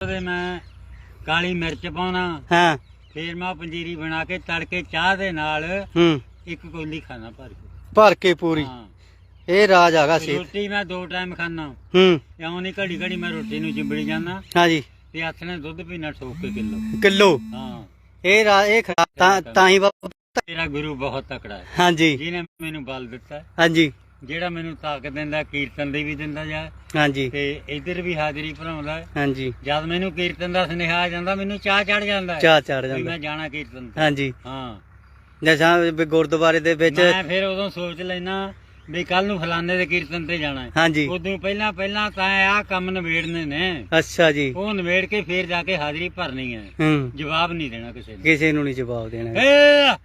ਉਹਦੇ ਮੈਂ ਕਾਲੀ ਮਿਰਚ ਪਾਉਣਾ। ਹਾਂ। ਫੇਰ ਮੈਂ ਪੰਜੀਰੀ ਬਣਾ ਕੇ ਤੜਕੇ ਚਾਹ ਦੇ ਨਾਲ ਹੂੰ। ਇੱਕ ਕੋਲੀ ਖਾਣਾ ਭਰ ਕੇ। ਭਰ ਕੇ ਪੂਰੀ। ਹਾਂ। ਇਹ ਰਾਜ ਆਗਾ ਸੀ ਰੋਟੀ ਮੈਂ ਦੋ ਟਾਈਮ ਖਾਣਾ ਹੂੰ। ਇਉਂ ਨਹੀਂ ਘੜੀ ਘੜੀ ਮੈਂ ਰੋਟੀ ਨੂੰ ਚਿੰਬੜੀ ਜਾਂਦਾ। ਹਾਂਜੀ। ਤੇ ਹੱਥ ਨੇ ਦੁੱਧ ਪੀਣਾ ਠੋਕ ਕੇ ਕਿਲੋ। ਕਿਲੋ? ਹਾਂ। ਇਹ ਰਾ ਇਹ ਤਾਂ ਤਾਂ ਹੀ ਬਾਬਾ ਤੇਰਾ ਗੁਰੂ ਬਹੁਤ ਤਕੜਾ ਹੈ। ਹਾਂਜੀ। ਜਿਹਨੇ ਮੈਨੂੰ ਬਲ ਦਿੱਤਾ ਹਾਂਜੀ। ਜਿਹੜਾ ਮੈਨੂੰ ਤਾਕਤ ਦਿੰਦਾ ਕੀਰਤਨ ਦੀ ਵੀ ਦਿੰਦਾ ਜਾ ਹਾਂਜੀ। ਤੇ ਇੱਧਰ ਵੀ ਹਾਜ਼ਰੀ ਭਰਾਉਂਦਾ। ਹਾਂਜੀ। ਜਦ ਮੈਨੂੰ ਕੀਰਤਨ ਦਾ ਸੁਨੇਹਾ ਆ ਜਾਂਦਾ ਮੈਨੂੰ ਚਾਹ ਚੜ ਜਾਂਦਾ ਹੈ ਚਾਹ ਚੜ ਵੀ ਜਾਂਦਾ। ਮੈਂ ਜਾਣਾ ਕੀਰਤਨ ਤੇ। ਹਾਂਜੀ। ਹਾਂ। ਵੀ ਗੁਰਦੁਆਰੇ ਦੇ ਵਿੱਚ ਮੈਂ ਫਿਰ ਉਦੋਂ ਸੋਚ ਲੈਣਾ ਵੀ ਕੱਲ ਨੂੰ ਫਲਾਣੇ ਦੇ ਕੀਰਤਨ ਤੇ ਜਾਣਾ ਹੈ। ਹਾਂਜੀ। ਉਦੋਂ ਪਹਿਲਾਂ ਪਹਿਲਾਂ ਤਾਂ ਆਹ ਕੰਮ ਨਵੇੜਨੇ ਨੇ। ਅੱਛਾ ਜੀ। ਉਹ ਨਵੇੜ ਕੇ ਫੇਰ ਜਾ ਕੇ ਹਾਜ਼ਰੀ ਭਰਨੀ ਹੈ। ਹੂੰ। ਜਵਾਬ ਨਹੀਂ ਦੇਣਾ ਕਿਸੇ ਨੂੰ। ਕਿਸੇ ਨੂੰ ਨਹੀਂ ਜਵਾਬ ਦੇਣਾ। ਏ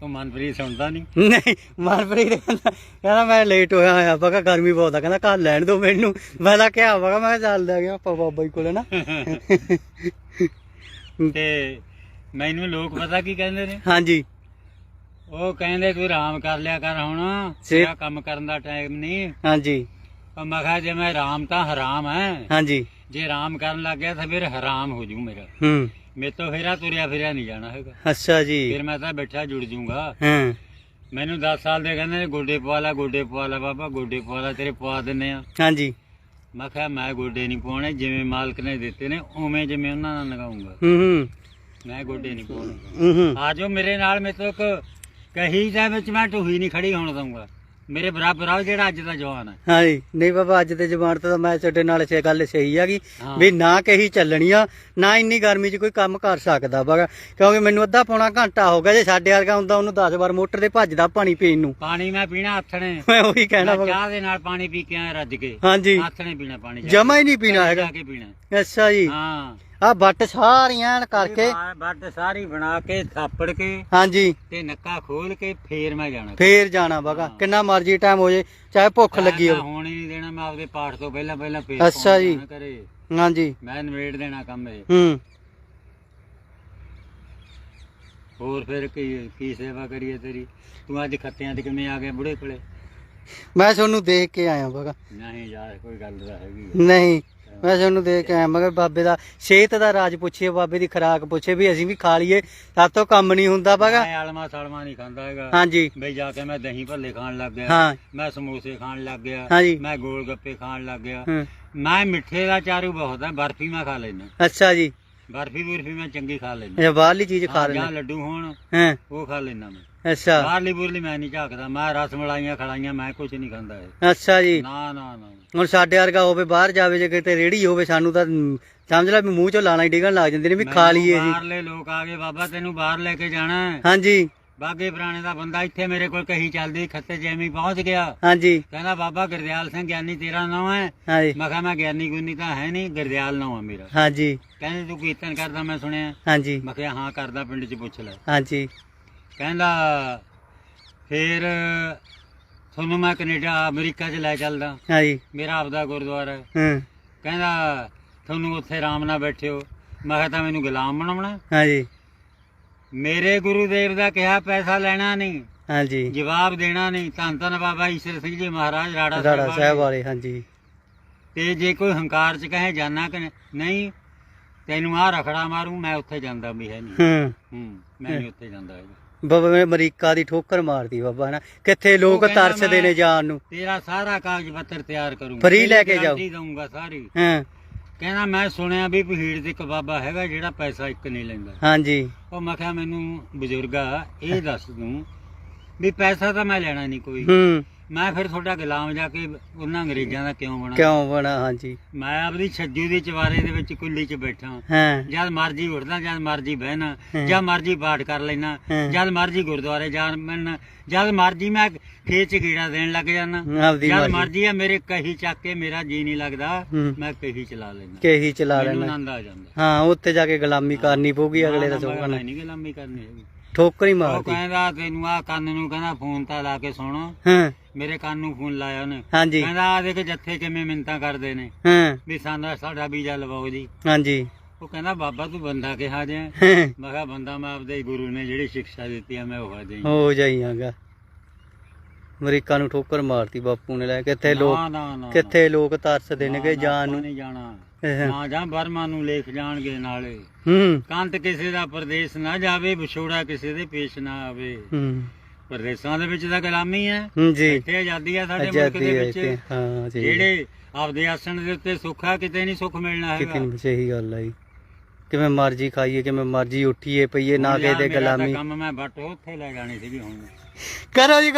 ਤੂੰ ਮਨਪ੍ਰੀਤ ਸੁਣਦਾ ਨਹੀਂ ਨਹੀਂ ਮਨਪ੍ਰੀਤ ਕਹਿੰਦਾ ਕਹਿੰਦਾ ਮੈਂ ਲੇਟ ਹੋਇਆ ਹੋਇਆ ਬਗਾ ਗਰਮੀ ਬਹੁਤ ਆ ਕਹਿੰਦਾ ਘਰ ਲੈਣ ਦੋ ਮੈਨੂੰ। ਮੈਂ ਤਾਂ ਕਿਹਾ ਮੈਂ ਕਿਹਾ ਚੱਲ ਲੈ ਗਿਆ ਆਪਾਂ ਬਾਬਾ ਜੀ ਕੋਲੇ ਨਾ। ਤੇ ਮੈਨੂੰ ਲੋਕ ਪਤਾ ਕੀ ਕਹਿੰਦੇ ਨੇ? ਹਾਂਜੀ। ਉਹ ਕਹਿੰਦੇ ਤੂੰ ਆਰਾਮ ਕਰ ਲਿਆ ਕਰ ਹੁਣ ਤੇਰਾ ਕੰਮ ਕਰਨ ਦਾ ਟਾਈਮ ਨਹੀਂ ਹਾਂਜੀ। ਪਰ ਮੈਂ ਕਿਹਾ ਜੇ ਮੈਂ ਆਰਾਮ ਤਾਂ ਹਰਾਮ ਹੈ। ਹਾਂਜੀ। ਜੇ ਆਰਾਮ ਕਰਨ ਲੱਗ ਗਿਆ ਤਾਂ ਫਿਰ ਹਰਾਮ ਹੋ ਜੂ ਮੇਰਾ। ਹੂੰ। ਮੇਰੇ ਤੋਂ ਫੇਰਾ ਤੁਰਿਆ ਫਿਰਿਆ ਨਹੀਂ ਜਾਣਾ ਹੈਗਾ। ਅੱਛਾ ਜੀ। ਫਿਰ ਮੈਂ ਤਾਂ ਬੈਠਾ ਜੁੜ ਜੂੰਗਾ। ਹਾਂ। ਮੈਨੂੰ 10 ਸਾਲ ਦੇ ਕਹਿੰਦੇ ਨੇ ਗੋਡੇ ਪਵਾ ਲਾ ਗੋਡੇ ਪਵਾ ਲਾ ਬਾਬਾ ਗੋਡੇ ਪਵਾ ਲਾ ਤੇਰੇ ਪਵਾ ਦਿੰਨੇ ਆ। ਹਾਂਜੀ। ਮੈਂ ਕਿਹਾ ਮੈਂ ਗੋਡੇ ਨਹੀਂ ਪਵਾਉਣੇ ਜਿਵੇਂ ਮਾਲਕ ਨੇ ਦਿੱਤੇ ਨੇ ਉਵੇਂ ਜਿਵੇਂ ਉਹਨਾਂ ਨਾਲ ਲਗਾਉਂਗਾ। ਹੂੰ ਹੂੰ। ਮੈਂ ਗੋਡੇ ਨਹੀਂ ਹੂੰ ਹੂੰ। ਆਜੋ ਮੇਰੇ ਨਾਲ ਮੇਰੇ ਤੋਂ ਇੱਕ ਕਹੀ ਦੇ ਵਿੱਚ ਮੈਂ ਢੂਹੀ ਨਹੀਂ ਖੜੀ ਹੋਣ ਦਊਂਗਾ। ਮੇਰੇ ਬਰਾਬਰ ਆ ਜਿਹੜਾ ਅੱਜ ਦਾ ਜਵਾਨ ਹੈ ਹਾਂਜੀ। ਨਹੀਂ ਬਾਬਾ ਅੱਜ ਦੇ ਜ਼ਮਾਨੇ ਤੋਂ ਤਾਂ ਮੈਂ ਤੁਹਾਡੇ ਨਾਲ ਸੇ ਗੱਲ ਸਹੀ ਹੈਗੀ ਹਾਂ। ਵੀ ਨਾ ਕਹੀ ਚੱਲਣੀ ਆ ਨਾ ਇੰਨੀ ਗਰਮੀ 'ਚ ਕੋਈ ਕੰਮ ਕਰ ਸਕਦਾ ਬਾਗਾ ਕਿਉਂਕਿ ਮੈਨੂੰ ਅੱਧਾ ਪੌਣਾ ਘੰਟਾ ਹੋ ਗਿਆ ਜੇ ਸਾਡੇ ਵਰਗਾ ਹੁੰਦਾ ਉਹਨੂੰ 10 ਵਾਰ ਮੋਟਰ ਤੇ ਭੱਜਦਾ ਪਾਣੀ ਪੀਣ ਨੂੰ। ਪਾਣੀ ਮੈਂ ਪੀਣਾ ਹੱਥਣੇ ਮੈਂ ਉਹੀ ਕਹਿਣਾ ਮੈਂ ਬਾਗਾ ਚਾਹ ਦੇ ਨਾਲ ਪਾਣੀ ਪੀ ਕੇ ਆਇਆ ਰੱਜ ਕੇ। ਹਾਂਜੀ। ਹੱਥਣੇ ਪੀਣਾ ਪਾਣੀ ਜਾ ਜਮਾ ਹੀ ਨਹੀਂ ਪੀਣਾ। ਹੈਗਾ। ਕੇ ਪੀਣਾ। ਅੱਛਾ ਜੀ। ਹਾਂ। ਆ ਬੱਟ ਸਾਰੀਆਂ ਐਨ ਕਰਕੇ। ਬੱਟ ਸਾਰੀ ਬਣਾ ਕੇ ਥਾਪੜ ਕੇ ਹਾਂਜੀ। ਤੇ ਨੱਕਾ ਖੋਲ ਕੇ ਫੇਰ ਮੈਂ ਜਾਣਾ। ਫੇਰ ਜਾਣਾ ਬਾਗਾ। ਕਿੰਨਾ ਮਰਜ਼ੀ ਟਾਈਮ ਹੋ ਜੇ ਚਾਹੇ ਭੁੱਖ ਲੱਗੀ ਹੋਵੇ। ਹੁਣ ਨਹੀਂ ਦੇਣਾ ਮੈਂ ਆਪਦੇ ਪਾਠ ਤੋਂ ਪਹਿਲਾਂ ਪਹਿਲਾਂ ਫੇਰ ਅੱਛਾ ਜੀ। ਹਾਂਜੀ। ਮੈਂ ਨਵੇੜ ਦੇਣਾ ਕੰਮ ਇਹ। ਹੂੰ। ਹੋਰ ਫਿਰ ਕੀ ਕੀ ਸੇਵਾ ਕਰੀਏ ਤੇਰੀ? ਤੂੰ ਅੱਜ ਖੱਤਿਆਂ ਤੇ ਕਿਵੇਂ ਆ ਗਿਆ ਬੁੜੇ ਕੋਲੇ? ਮੈਂ ਤੁਹਾਨੂੰ ਦੇਖ ਕੇ ਆਇਆ ਬਾਗਾ। ਨਹੀਂ ਯਾਰ ਕੋਈ ਗੱਲ ਤਾਂ ਹੈਗੀ ਨਹੀਂ। ਮੈਂ ਤੁਹਾਨੂੰ ਦੇਖ ਕੇ ਆਇਆ ਮਗਰ ਬਾਬੇ ਦਾ ਸਿਹਤ ਦਾ ਰਾਜ ਪੁੱਛੀਏ ਬਾਬੇ ਦੀ ਖੁਰਾਕ ਪੁੱਛੇ ਵੀ ਅਸੀਂ ਵੀ ਖਾ ਲਈਏ ਸਭ ਤੋਂ ਕੰਮ ਨਹੀਂ ਹੁੰਦਾ ਬਾਗਾ ਮੈਂ ਆਲਮਾ ਸਲਮਾ ਨਹੀਂ ਖਾਂਦਾ ਹੈਗਾ। ਹਾਂਜੀ। ਬਈ ਜਾ ਕੇ ਮੈਂ ਦਹੀਂ ਭੱਲੇ ਖਾਣ ਲੱਗ ਗਿਆ। ਹਾਂ। ਮੈਂ ਸਮੋਸੇ ਖਾਣ ਲੱਗ ਗਿਆ। ਹਾਂਜੀ। ਮੈਂ ਗੋਲ ਗੱਪੇ ਖਾਣ ਲੱਗ ਗਿਆ। ਹੂੰ। ਮੈਂ ਮਿੱਠੇ ਦਾ ਚਾਰੂ ਬਹੁਤ ਹੈ ਬਰਫੀ ਮੈਂ ਖਾ ਲੈਣਾ ਅੱਛਾ ਜੀ। ਬਰਫੀ ਬੁਰਫੀ ਮੈਂ ਚੰਗੀ ਖਾ ਲੈਣਾ ਇਹ ਬਾਹਰਲੀ ਚੀਜ਼ ਖਾ ਜਾਂ ਰਹੇ ਲੱਡੂ ਹੋਣ ਹਾਂ? ਉਹ ਖਾ ਲੈਣਾ ਮੈਂ। ਅੱਛਾ। ਬਾਹਰਲੀ ਬੁਰਲੀ ਮੈਂ ਨਹੀਂ ਝਾਕਦਾ ਮੈਂ ਰਸ ਮਲਾਈਆਂ ਖਲਾਈਆਂ ਮੈਂ ਕੁਝ ਨਹੀਂ ਖਾਂਦਾ ਇਹ। ਅੱਛਾ ਜੀ। ਨਾ ਨਾ ਨਾ। ਹੁਣ ਸਾਡੇ ਵਰਗਾ ਹੋਵੇ ਬਾਹਰ ਜਾਵੇ ਜੇ ਕਿਤੇ ਰੇੜੀ ਹੋਵੇ ਸਾਨੂੰ ਤਾਂ ਮ, ਸਮਝ ਲੈ ਵੀ ਮੂੰਹ ਚੋਂ ਲਾਣਾ ਹੀ ਡਿੱਗਣ ਲੱਗ ਜਾਂਦੇ ਨੇ ਵੀ ਖਾ ਲਈਏ ਜੀ। ਬਾਹਰਲੇ ਲੋਕ ਆ ਗਏ ਬਾਬਾ ਤੈਨੂੰ ਬਾਹਰ ਲੈ ਕੇ ਜਾਣਾ ਹੈ। ਹਾਂਜੀ। ਬਾਗੇ ਪੁਰਾਣੇ ਦਾ ਬੰਦਾ ਇੱਥੇ ਮੇਰੇ ਕੋਲ ਕਹੀ ਚੱਲਦੀ ਖੱਤੇ ਜੈਮੀ ਪਹੁੰਚ ਗਿਆ। ਹਾਂਜੀ। ਕਹਿੰਦਾ ਬਾਬਾ ਗੁਰਦਿਆਲ ਸਿੰਘ ਗਿਆਨੀ ਤੇਰਾ ਨਾਮ ਹੈ। ਹਾਂਜੀ। ਮੈਂ ਕਿਹਾ ਮੈਂ ਗਿਆਨੀ ਗੁਨੀ ਤਾਂ ਹੈ ਨਹੀਂ ਗੁਰਦਿਆਲ ਨਾਮ ਹੈ ਮੇਰਾ। ਹਾਂਜੀ। ਕਹਿੰਦੇ ਤੂੰ ਕੀਰਤਨ ਕਰਦਾ ਮੈਂ ਸੁਣਿਆ। ਹਾਂਜੀ। ਮੈਂ ਕਿਹਾ ਹਾਂ ਕਰਦਾ ਪਿੰਡ 'ਚ ਪੁੱਛ ਲੈ। ਹਾਂਜੀ। ਕਹਿੰਦਾ ਫੇਰ ਤੁਹਾਨੂੰ ਮੈਂ ਕੈਨੇਡਾ ਅਮਰੀਕਾ 'ਚ ਲੈ ਚੱਲਦਾ। ਹਾਂਜੀ। ਮੇਰਾ ਆਪਦਾ ਗੁਰਦੁਆਰਾ ਹੈ। ਹਾਂ। ਕਹਿੰਦਾ ਤੁਹਾਨੂੰ ਉੱਥੇ ਆਰਾਮ ਨਾਲ ਬੈਠਿਓ। ਮੈਂ ਕਿਹਾ ਤਾਂ ਮੈਨੂੰ ਗੁਲਾਮ ਬਣਾਉਣਾ ਹਾਂਜੀ। ਮੇਰੇ ਗੁਰੂ ਦੇਵ ਦਾ ਕਿਹਾ ਪੈਸਾ ਲੈਣਾ ਨਹੀਂ ਹਾਂਜੀ। ਜਵਾਬ ਦੇਣਾ ਨਹੀਂ ਧੰਨ ਧੰਨ ਬਾਬਾ ਈਸ਼ਰ ਸਿੰਘ ਜੀ ਮਹਾਰਾਜ ਰਾੜਾ ਰਾੜਾ ਸਾਹਿਬ ਵਾਲੇ। ਹਾਂਜੀ। ਤੇ ਜੇ ਕੋਈ ਹੰਕਾਰ ਚ ਕਹੇ ਜਾਣਾ ਕਿ ਨਹੀਂ ਤੈਨੂੰ ਆ ਰਖੜਾ ਮਾਰੂ ਮੈਂ ਉੱਥੇ ਜਾਂਦਾ ਵੀ ਹੈ ਨਹੀਂ। ਹੂੰ। ਹੂੰ ਮੈਂ ਨਹੀਂ ਉੱਥੇ ਜਾਂਦਾ ਹੈਗਾ। ਬਾਬਾ ਮੈਂ ਅਮਰੀਕਾ ਦੀ ਠੋਕਰ ਮਾਰਦੀ ਬਾਬਾ ਨਾ ਕਿੱਥੇ ਲੋਕ ਤਰਸਦੇ ਨੇ ਜਾਣ ਨੂੰ। ਤੇਰਾ ਸਾਰਾ ਕਾਗਜ਼ ਪੱਤਰ ਤਿਆਰ ਕਰੂੰਗਾ। Free ਲੈ ਕੇ। ਗਾਰੰਟੀ ਦਊਂਗਾ ਸਾਰੀ। ਹਾਂ। ਕਹਿੰਦਾ ਮੈਂ ਸੁਣਿਆ ਵੀ ਭੀੜ ਤੇ ਇੱਕ ਬਾਬਾ ਹੈਗਾ ਜਿਹੜਾ ਪੈਸਾ ਇੱਕ ਨਹੀਂ ਲੈਂਦਾ। ਹਾਂਜੀ। ਉਹ ਮੈਂ ਕਿਹਾ ਮੈਨੂੰ ਬਜ਼ੁਰਗਾ ਇਹ ਦੱਸ ਦੂੰ ਵੀ ਪੈਸਾ ਤਾਂ ਮੈਂ ਲੈਣਾ ਨਹੀਂ ਕੋਈ। ਹੂੰ। ਮੈਂ ਫਿਰ ਤੁਹਾਡਾ ਗੁਲਾਮ ਜਾ ਕੇ ਉਹਨਾਂ ਅੰਗਰੇਜ਼ਾਂ ਦਾ ਕਿਉਂ ਬਣਾ? ਕਿਉਂ ਬਣਾ ਹਾਂਜੀ। ਮੈਂ ਆਪਦੀ ਛੱਜੂ ਦੀ ਚਵਾਰੇ ਦੇ ਵਿੱਚ ਕੁੱਲੀ 'ਚ ਬੈਠਾ। ਹਾਂ। ਜਦ ਮਰਜ਼ੀ ਉੱਠਦਾ ਜਦ ਮਰਜ਼ੀ ਬਹਿਣਾ। ਜਦ ਮਰਜ਼ੀ ਪਾਠ ਕਰ ਲੈਣਾ। ਜਦ ਮਰਜ਼ੀ ਗੁਰਦੁਆਰੇ ਜਾ ਮੈਂ ਜਦ ਮਰਜ਼ੀ ਮੈਂ ਖੇਤ 'ਚ ਕੀੜਾ ਦੇਣ ਲੱਗ ਜਾਣਾ ਜਦ ਮਰਜ਼ੀ ਆ ਮੇਰੇ ਕਹੀ ਚੱਕ ਕੇ ਮੇਰਾ ਜੀ ਨਹੀਂ ਲੱਗਦਾ। ਮੈਂ ਕਹੀ ਚਲਾ ਲੈਣਾ ਕਹੀ ਚਲਾ ਲੈਣਾ ਆਨੰਦ ਆ ਜਾਂਦਾ। ਹਾਂ ਉੱਥੇ ਜਾ ਕੇ ਗੁਲਾਮੀ ਕਰਨੀ ਪਊਗੀ ਅਗਲੇ ਦਾ ਮੈਂ ਨਹੀਂ ਗੁਲਾਮੀ ਕਰਨੀ ਹੈਗੀ। ਠੋਕਰ ਹੀ ਉਹ ਮਾਰਦੀ। ਕਹਿੰਦਾ ਤੈਨੂੰ ਆ ਕੰਨ ਨੂੰ ਕਹਿੰਦਾ ਫੋਨ ਤਾਂ ਲਾ ਕੇ ਸੁਣ। ਹਾਂ। ਮੇਰੇ ਕੰਨ ਨੂੰ ਫੋਨ ਲਾਇਆ ਉਹਨੇ। ਹਾਂਜੀ। ਕਹਿੰਦਾ ਆ ਦੇਖ ਜੱਥੇ ਕਿਵੇਂ ਮਿੰਤਾਂ ਕਰਦੇ ਨੇ। ਹਾਂ। ਵੀ ਸਾਡਾ ਸਾਡਾ ਵੀਜ਼ਾ ਲਵਾਓ ਜੀ। ਹਾਂਜੀ। ਉਹ ਕਹਿੰਦਾ ਬਾਬਾ ਤੂੰ ਬੰਦਾ ਕਿਹਾ ਜੇ ਮੈਂ ਕਿਹਾ ਬੰਦਾ ਮੈਂ ਆਪਦੇ ਗੁਰੂ ਨੇ ਜਿਹੜੀ ਸਿੱਖਿਆ ਦਿੱਤੀ ਆ ਮੈਂ ਉਹ ਜਾਈ। ਹੋ ਜਾਈਆਂਗਾ ਅਮਰੀਕਾ ਨੂੰ ਠੋਕਰ ਮਾਰਤੀ ਬਾਪੂ ਨੇ ਲੈ ਲੋਕ ਨਾ ਨਾ ਨਾ। ਕਿੱਥੇ ਲੋਕ ਤਰਸਦੇ ਨੇ ਕਿ ਨਾ, ਜਾਨ ਆਪਾਂ ਨੂੰ? ਨਹੀਂ ਜਾਣਾ। ਇਹ, ਨਾ ਜਾਂ ਬਰਮਾ ਨੂੰ ਲੇਖ ਜਾਣਗੇ ਨਾਲੇ। ਹੂੰ। ਕੰਤ ਕਿਸੇ ਦਾ ਪ੍ਰਦੇਸ਼ ਨਾ ਜਾਵੇ ਵਿਛੋੜਾ ਕਿਸੇ ਦੇ ਪੇਸ਼ ਨਾ ਆਵੇ। ਹੂੰ। ਪ੍ਰਦੇਸ਼ਾਂ ਦੇ ਵਿੱਚ ਤਾਂ ਗੁਲਾਮੀ ਹੈ। ਹੂੰ ਜੀ। ਇੱਥੇ ਆਜ਼ਾਦੀ ਆ ਸਾਡੇ ਮੁਲਕ ਆਜ਼ਾਦੀ ਦੇ ਹੈ ਵਿੱਚ। ਇੱਥੇ, ਹਾਂ ਜੀ। ਜਿਹੜੇ ਆਪਦੇ ਆਸਣ ਦੇ ਉੱਤੇ ਸੁੱਖ ਆ ਕਿਤੇ ਨਹੀਂ ਸੁੱਖ ਮਿਲਣਾ ਕਿਤੇ ਹੈਗਾ ਨਹੀਂ ਸਹੀ ਗੱਲ ਜੀ। ਕਿਵੇਂ ਮਰਜ਼ੀ ਖਾਈਏ ਕਿਵੇਂ ਮਰਜ਼ੀ ਉੱਠੀਏ ਪਈਏ ਨਾ ਹੁਣ ਕਿਸੇ ਦੇ ਯਾਰ ਮੇਰਾ ਤਾਂ ਗੁਲਾਮੀ। ਕੰਮ ਮੈਂ ਬੱਟ ਉੱਥੇ ਲੈ ਜਾਣੀ ਸੀਗੀ ਹੁਣ। ਕਰੋ ਜੀ